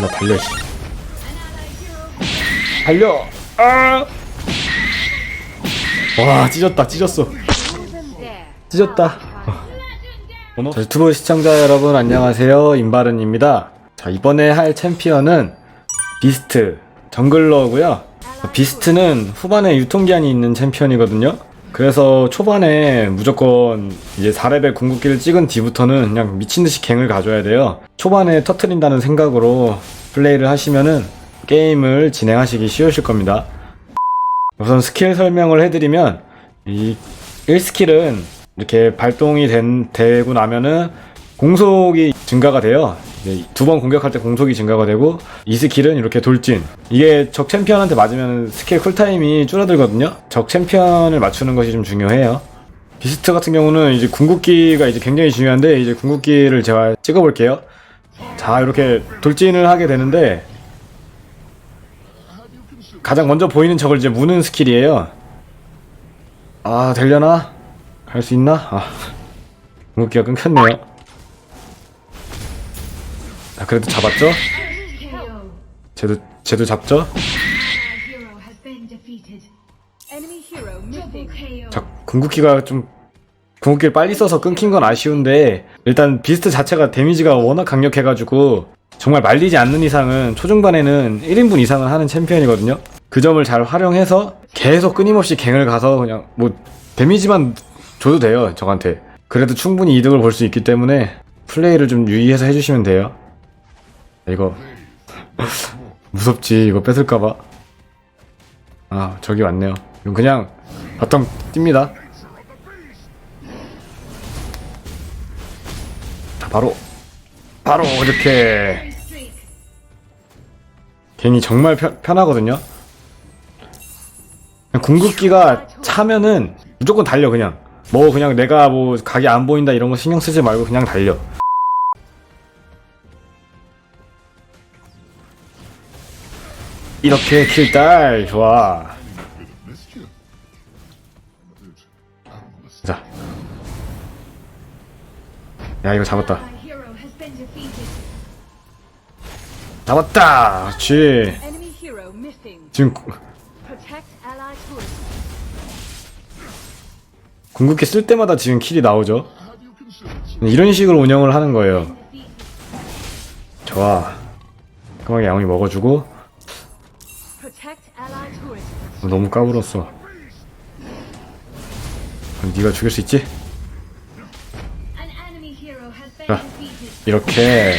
나 달려 씨. 달려! 아! 와 찢었다 찢었어. 찢었다. 자, 유튜브 시청자 여러분 안녕하세요. 임바른입니다. 자 이번에 할 챔피언은 비스트 정글러고요. 비스트는 후반에 유통기한이 있는 챔피언이거든요 그래서 초반에 무조건 이제 4레벨 궁극기를 찍은 뒤부터는 그냥 미친듯이 갱을 가져야 돼요 초반에 터트린다는 생각으로 플레이를 하시면은 게임을 진행하시기 쉬우실 겁니다 우선 스킬 설명을 해드리면 이 1스킬은 이렇게 발동이 된, 되고 나면은 공속이 증가가 돼요. 두 번 공격할 때 공속이 증가가 되고 이 스킬은 이렇게 돌진. 이게 적 챔피언한테 맞으면 스킬 쿨타임이 줄어들거든요. 적 챔피언을 맞추는 것이 좀 중요해요. 비스트 같은 경우는 이제 궁극기가 이제 굉장히 중요한데 이제 궁극기를 제가 찍어볼게요. 자 이렇게 돌진을 하게 되는데 가장 먼저 보이는 적을 이제 무는 스킬이에요. 아, 되려나? 갈수 있나? 아, 궁극기가 끊겼네요. 아, 그래도 잡았죠? 쟤도, 쟤도 잡죠? 자, 궁극기가 좀, 궁극기를 빨리 써서 끊긴 건 아쉬운데, 일단 비스트 자체가 데미지가 워낙 강력해가지고, 정말 말리지 않는 이상은 초중반에는 1인분 이상은 하는 챔피언이거든요? 그 점을 잘 활용해서 계속 끊임없이 갱을 가서 그냥 뭐 데미지만 줘도 돼요, 저한테. 그래도 충분히 이득을 볼 수 있기 때문에 플레이를 좀 유의해서 해주시면 돼요. 이거 무섭지, 이거 뺏을까봐. 아, 저기 왔네요. 이건 그냥 바텀 뜁니다. 자, 바로 바로 이렇게. 갱이 정말 편, 편하거든요. 궁극기가 차면은 무조건 달려 그냥. 뭐 그냥 내가 뭐 각이 안 보인다 이런 거 신경 쓰지 말고 그냥 달려. 이렇게 킬딸 좋아. 자. 야 이거 잡았다. 잡았다. 그렇지. 지금 구-. 궁극기 쓸 때마다 지금 킬이 나오죠. 이런 식으로 운영을 하는 거예요. 좋아. 까마귀 양이 먹어주고 너무 까불었어. 그럼 네가 죽일 수 있지? 자. 이렇게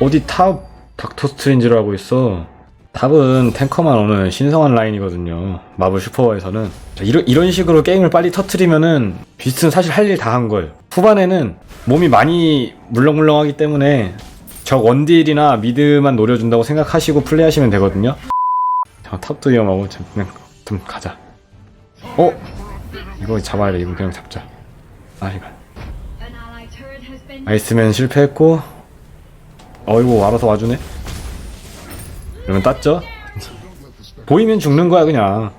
어디 탑 닥터 스트레인지로 하고 있어. 탑은 탱커만 오는 신성한 라인이거든요. 마블 슈퍼에서는 자, 이런 이런 식으로 게임을 빨리 터트리면은 비스트는 사실 할 일 다 한 거예요. 후반에는 몸이 많이 물렁물렁하기 때문에 적 원딜이나 미드만 노려준다고 생각하시고 플레이하시면 되거든요. 자, 탑도 위험하고 자, 그냥 좀 가자. 어? 이거 잡아야 돼. 이거 그냥 잡자. 아 이거. 아이스맨 실패했고 어이구 알아서 와주네 이러면 땄죠? 보이면 죽는 거야 그냥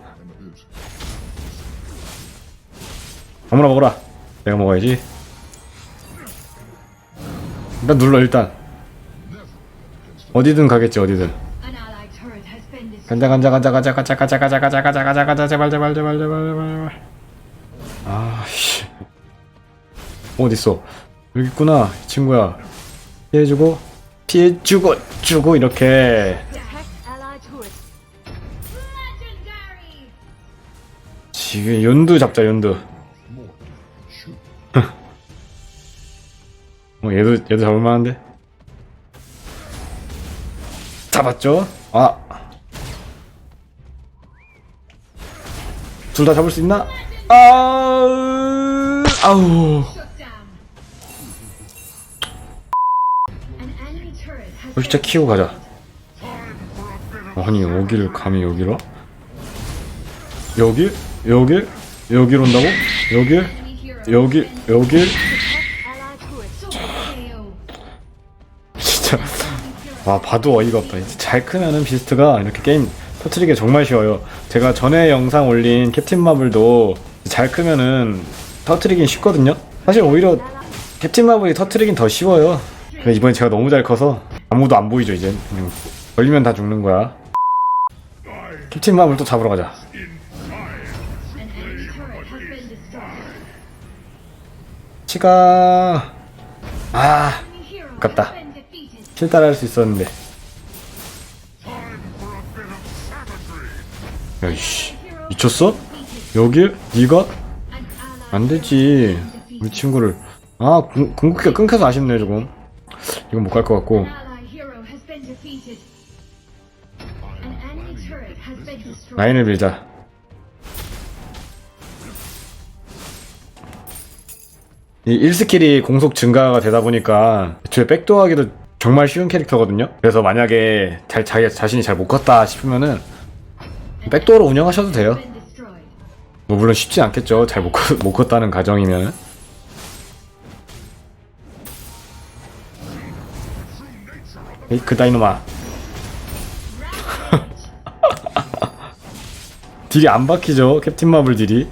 아무나 먹어라 내가 먹어야지 일단 눌러 일단 어디든 가겠지 어디든 간자 간자 간자 간자 간자 간자 간자 간자 간자 간자 간자 제발 제발 제발 제발 제발 아씨 어딨어 여기 있구나 이 친구야 피해주고 피해주고 주고 이렇게. 지금 연두 잡자 연두 어 얘도 얘도 잡을만한데 잡았죠 아 둘 다 잡을 수 있나? 아 아우. 어, 진짜 키우고 가자. 아니 여기를 감히 여기로? 여길 여길? 여길 온다고. 여기? turret. KO. 진짜. 와 봐도 어이가 없다. 잘 크면은 비스트가 이렇게 게임 터트리기 정말 쉬워요 제가 전에 영상 올린 캡틴 마블도 잘 크면은 터트리긴 쉽거든요 사실 오히려 캡틴 마블이 터트리긴 더 쉬워요 근데 이번에 제가 너무 잘 커서 아무도 안 보이죠 이제 그냥 걸리면 다 죽는 거야 캡틴 마블 또 잡으러 가자. 치가 아 아깝다. has been defeated. 킬 따라 할수 있었는데 야이씨 미쳤어? 여길? 네가? An ally 안 되지 우리 친구를 아 궁- 궁극기가 끊겨서 아쉽네 조금 이건 못 갈 것 같고. 라인을 밀자 이 1스킬이 공속 증가가 되다 보니까 애초에 백도하기도 정말 쉬운 캐릭터거든요 그래서 만약에 잘, 자기 자신이 잘못 컸다 싶으면은 백도어로 운영하셔도 돼요. 뭐 물론 쉽지 않겠죠 잘 못 못 컸다는 가정이면 에이 그 다이노마 딜이 안 박히죠 캡틴 마블 딜이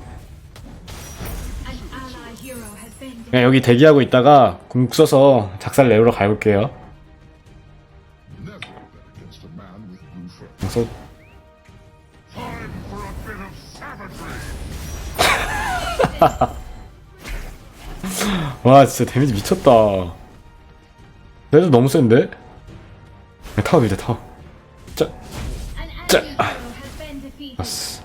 그냥 여기 대기하고 있다가 궁 써서 작살 내우러 가볼게요. 그래서 와 진짜 데미지 미쳤다 그래도 너무 센데? 야, 타워 밀자 타워 been defeated. 아스.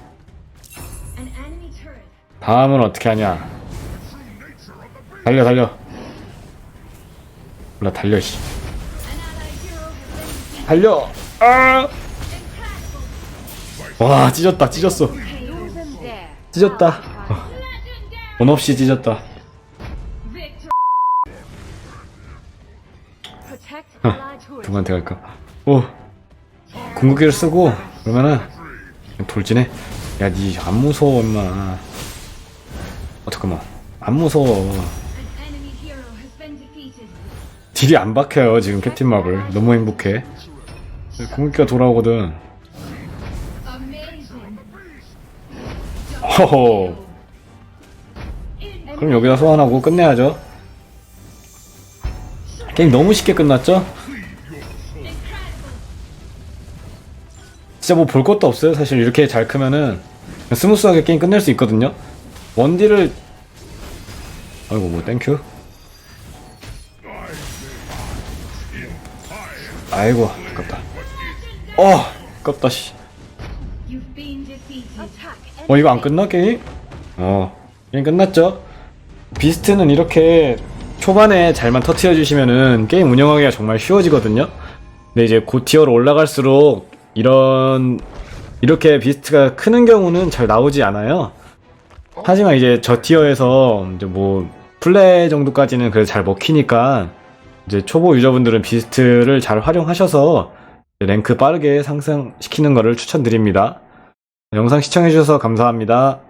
다음은 어떻게 하냐 달려 달려 몰라 달려 씨. 달려 아! 와 찢었다 찢었어. 찢었다 원 없이 찢었다. turret. 누구한테 갈까? 오 궁극기를 쓰고 그러면은 돌진해 야 니 안 무서워 임마. 어 잠깐만 안 무서워. 딜이 안 박혀요 지금 캡틴 마블. 너무 행복해. 궁극기가 돌아오거든. 허허 그럼 여기다 소환하고 끝내야죠 게임 너무 쉽게 끝났죠? 진짜 뭐 볼 것도 없어요 사실 이렇게 잘 크면은 스무스하게 게임 끝낼 수 있거든요 원딜을 아이고 뭐 땡큐 아이고 아깝다 어 아깝다 씨 You've been defeated. Attack. 어 이거 안 끝나 게임? 어 게임 끝났죠? 비스트는 이렇게 초반에 잘만 터트려 주시면은 게임 운영하기가 정말 쉬워지거든요. 근데 이제 고티어로 올라갈수록 이런 이렇게 비스트가 크는 경우는 잘 나오지 않아요. 하지만 이제 저 티어에서 이제 뭐 플레이 정도까지는 그래도 잘 먹히니까 이제 초보 유저분들은 비스트를 잘 활용하셔서 랭크 빠르게 상승시키는 것을 추천드립니다. 영상 시청해주셔서 감사합니다.